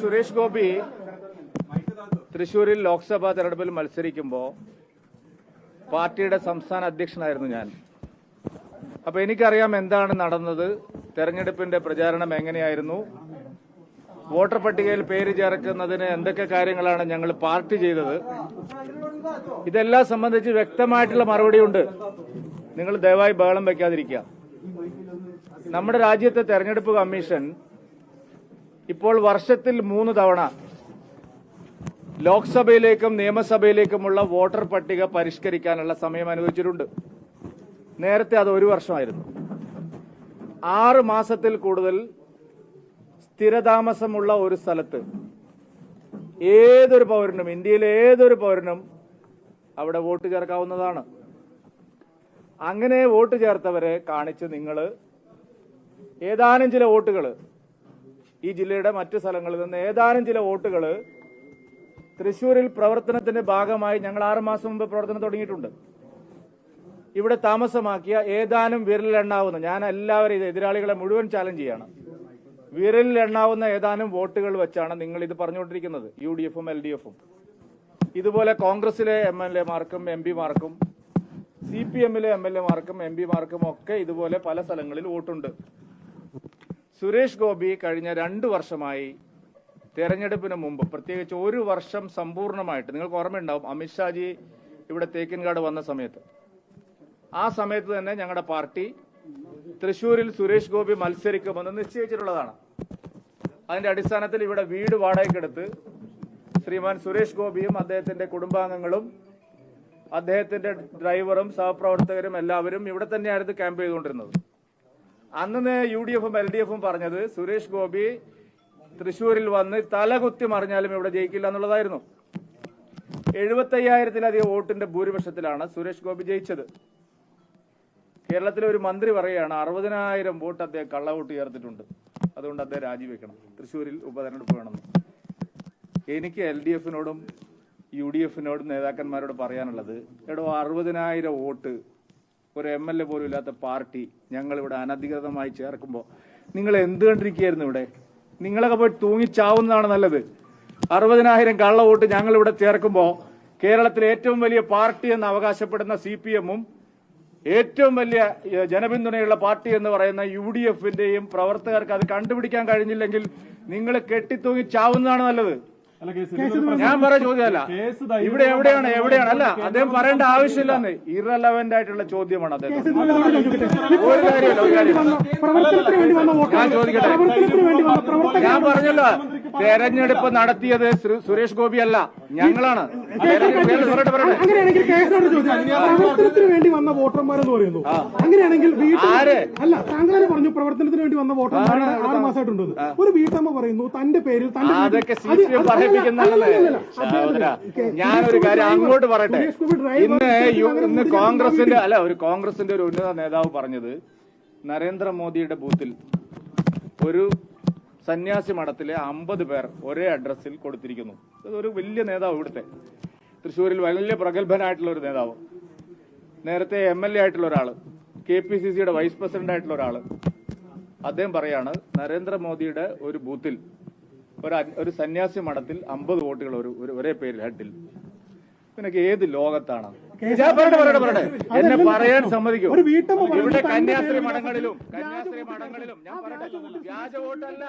സുരേഷ് ഗോപി തൃശൂരിൽ ലോക്സഭാ തെരഞ്ഞെടുപ്പിൽ മത്സരിക്കുമ്പോൾ പാർട്ടിയുടെ സംസ്ഥാന അധ്യക്ഷനായിരുന്നു ഞാൻ. അപ്പൊ എനിക്കറിയാം എന്താണ് നടന്നത്. തെരഞ്ഞെടുപ്പിന്റെ പ്രചാരണം എങ്ങനെയായിരുന്നു. വോട്ടർ പട്ടികയിൽ പേര് ചേർക്കുന്നതിന് എന്തൊക്കെ കാര്യങ്ങളാണ് ഞങ്ങൾ പാർട്ടി ചെയ്തത്. ഇതെല്ലാം സംബന്ധിച്ച് വ്യക്തമായിട്ടുള്ള മറുപടിയുണ്ട് നിങ്ങൾ ദയവായി ബഹളം വയ്ക്കാതിരിക്കുക നമ്മുടെ രാജ്യത്തെ തെരഞ്ഞെടുപ്പ് കമ്മീഷൻ ഇപ്പോൾ വർഷത്തിൽ മൂന്ന് തവണ ലോക്സഭയിലേക്കും നിയമസഭയിലേക്കുമുള്ള വോട്ടർ പട്ടിക പരിഷ്കരിക്കാനുള്ള സമയം അനുവദിച്ചിട്ടുണ്ട്. നേരത്തെ അത് ഒരു വർഷമായിരുന്നു. ആറ് മാസത്തിൽ കൂടുതൽ സ്ഥിരതാമസമുള്ള ഒരു സ്ഥലത്ത് ഏതൊരു പൗരനും ഇന്ത്യയിലെ ഏതൊരു പൗരനും അവിടെ വോട്ട് ചേർക്കാവുന്നതാണ്. അങ്ങനെ വോട്ട് ചേർത്തവരെ കാണിച്ച് നിങ്ങൾ ഏതാനും ചില വോട്ടുകൾ ഈ ജില്ലയുടെ മറ്റു സ്ഥലങ്ങളിൽ നിന്ന് ഏതാനും ചില വോട്ടുകൾ തൃശൂരിൽ പ്രവർത്തനത്തിന്റെ ഭാഗമായി ഞങ്ങൾ ആറുമാസം മുമ്പ് പ്രവർത്തനം തുടങ്ങിയിട്ടുണ്ട്. ഇവിടെ താമസമാക്കിയ ഏതാനും വിരലിലെണ്ണാവുന്ന ഞാൻ എല്ലാവരും എതിരാളികളെ മുഴുവൻ ചാലഞ്ച് ചെയ്യണം. വിരലിലെണ്ണാവുന്ന ഏതാനും വോട്ടുകൾ വെച്ചാണ് നിങ്ങൾ ഇത് പറഞ്ഞുകൊണ്ടിരിക്കുന്നത് യു ഡി എഫും എൽ ഡി എഫും. ഇതുപോലെ കോൺഗ്രസിലെ എം എൽ എമാർക്കും എം പിമാർക്കും സി പി എമ്മിലെ എം എൽ എമാർക്കും എം പിമാർക്കും ഒക്കെ ഇതുപോലെ പല സ്ഥലങ്ങളിൽ വോട്ടുണ്ട്. സുരേഷ് ഗോപി കഴിഞ്ഞ രണ്ടു വർഷമായി തെരഞ്ഞെടുപ്പിന് മുമ്പ് പ്രത്യേകിച്ച് ഒരു വർഷം സമ്പൂർണമായിട്ട് നിങ്ങൾക്ക് ഓർമ്മയുണ്ടാവും അമിത്ഷാജി ഇവിടെ തേക്കിൻകാട് വന്ന സമയത്ത്. ആ സമയത്ത് തന്നെ ഞങ്ങളുടെ പാർട്ടി തൃശൂരിൽ സുരേഷ് ഗോപി മത്സരിക്കുമെന്ന് നിശ്ചയിച്ചിട്ടുള്ളതാണ്. അതിന്റെ അടിസ്ഥാനത്തിൽ ഇവിടെ വീട് വാടകയ്ക്കെടുത്ത് ശ്രീമാൻ സുരേഷ് ഗോപിയും അദ്ദേഹത്തിന്റെ കുടുംബാംഗങ്ങളും അദ്ദേഹത്തിന്റെ ഡ്രൈവറും സഹപ്രവർത്തകരും എല്ലാവരും ഇവിടെ തന്നെയായിരുന്നു ക്യാമ്പ് ചെയ്തുകൊണ്ടിരുന്നത്. അന്ന് യു ഡി എഫും എൽ ഡി എഫും പറഞ്ഞത് സുരേഷ് ഗോപി തൃശൂരിൽ വന്ന് തലകുത്തി മറിഞ്ഞാലും ഇവിടെ ജയിക്കില്ല എന്നുള്ളതായിരുന്നു. എഴുപത്തയ്യായിരത്തിലധികം വോട്ടിന്റെ ഭൂരിപക്ഷത്തിലാണ് സുരേഷ് ഗോപി ജയിച്ചത്. കേരളത്തിലെ ഒരു മന്ത്രി പറയുകയാണ് അറുപതിനായിരം വോട്ട് അദ്ദേഹം കള്ളവോട്ട് ചേർത്തിട്ടുണ്ട് അതുകൊണ്ട് അദ്ദേഹം രാജിവെക്കണം തൃശൂരിൽ ഉപതെരഞ്ഞെടുപ്പ് വേണമെന്ന്. എനിക്ക് എൽ ഡി എഫിനോടും യു ഡി എഫിനോടും നേതാക്കന്മാരോട് പറയാനുള്ളത് എടോ അറുപതിനായിരം വോട്ട് ഒരു എം എൽ എ പോലും ഇല്ലാത്ത പാർട്ടി ഞങ്ങൾ ഇവിടെ അനധികൃതമായി ചേർക്കുമ്പോൾ നിങ്ങൾ എന്ത് കണ്ടിരിക്കുകയായിരുന്നു ഇവിടെ? നിങ്ങളൊക്കെ പോയി തൂങ്ങിച്ചാവുന്നതാണ് നല്ലത്. അറുപതിനായിരം കള്ള വോട്ട് ഞങ്ങൾ ഇവിടെ ചേർക്കുമ്പോൾ കേരളത്തിലെ ഏറ്റവും വലിയ പാർട്ടി എന്ന് അവകാശപ്പെടുന്ന സി പി എമ്മും ഏറ്റവും വലിയ ജനപിന്തുണയുള്ള പാർട്ടി എന്ന് പറയുന്ന യു ഡി എഫിന്റെയും പ്രവർത്തകർക്ക് അത് കണ്ടുപിടിക്കാൻ കഴിഞ്ഞില്ലെങ്കിൽ നിങ്ങൾ കെട്ടിത്തൂങ്ങി ചാവുന്നതാണ് നല്ലത്. ഞാൻ പറഞ്ഞ ചോദ്യമല്ല. ഇവിടെ എവിടെയാണ്? എവിടെയാണ്? അല്ല അദ്ദേഹം പറയേണ്ട ആവശ്യമില്ലെന്ന്. ഇറലവന്റ് ആയിട്ടുള്ള ചോദ്യമാണ് അദ്ദേഹം. ഒരു കാര്യമല്ല ഒരു കാര്യമല്ല. ഞാൻ ചോദിക്കട്ടെ. ഞാൻ പറഞ്ഞല്ലോ തെരഞ്ഞെടുപ്പ് നടത്തിയത് ശ്രീ- സുരേഷ് ഗോപി അല്ല ഞങ്ങളാണ്. അങ്ങനെയാണെങ്കിൽ കേസിനോട് ചോദ്യം പ്രവർത്തനത്തിന് വേണ്ടി വന്ന വോട്ടർമാരെന്ന് പറയുന്നു. അങ്ങനെയാണെങ്കിൽ വീട്ടിൽ അല്ല തന്നെ പറഞ്ഞു പ്രവർത്തനത്തിന് വേണ്ടി വന്ന വോട്ടർമാർ ആറ് മാസമായിട്ടുണ്ട് ഒരു വീട്ടമ്മ പറയുന്നു തന്റെ പേരിൽ തന്റെ ഞാനൊരു കാര്യം അങ്ങോട്ട് പറയട്ടെ? ഇന്ന് ഇന്ന് കോൺഗ്രസിന്റെ അല്ല ഒരു കോൺഗ്രസിന്റെ ഒരു ഉന്നത നേതാവ് പറഞ്ഞത് നരേന്ദ്രമോദിയുടെ ബൂത്തിൽ ഒരു സന്യാസി മഠത്തിലെ അമ്പത് പേർ ഒരേ അഡ്രസ്സിൽ കൊടുത്തിരിക്കുന്നു. ഇത് ഒരു വലിയ നേതാവ് ഇവിടുത്തെ. തൃശ്ശൂരിൽ വലിയ പ്രഗത്ഭനായിട്ടുള്ള ഒരു നേതാവ്. നേരത്തെ എം എൽ എ ആയിട്ടുള്ള ഒരാൾ കെ പി സി സിയുടെ വൈസ് പ്രസിഡന്റ് ആയിട്ടുള്ള ഒരാൾ. അദ്ദേഹം പറയാണ് നരേന്ദ്രമോദിയുടെ ഒരു ബൂത്തിൽ ഒരു ഒരു സന്യാസി മഠത്തിൽ അമ്പത് വോട്ടുകൾ ഒരു ഒരു പേരിൽ ഹെഡിൽ നിനക്ക് ഏത് ലോകത്താണ്? എന്നെ പറയാൻ സമ്മതിക്കും. ഇവിടെ കന്യാസ്ത്രീ മഠങ്ങളിലും കന്യാസ്ത്രീ മഠങ്ങളിലും ഞാൻ പറയട്ടെ വ്യാജ വോട്ടല്ല.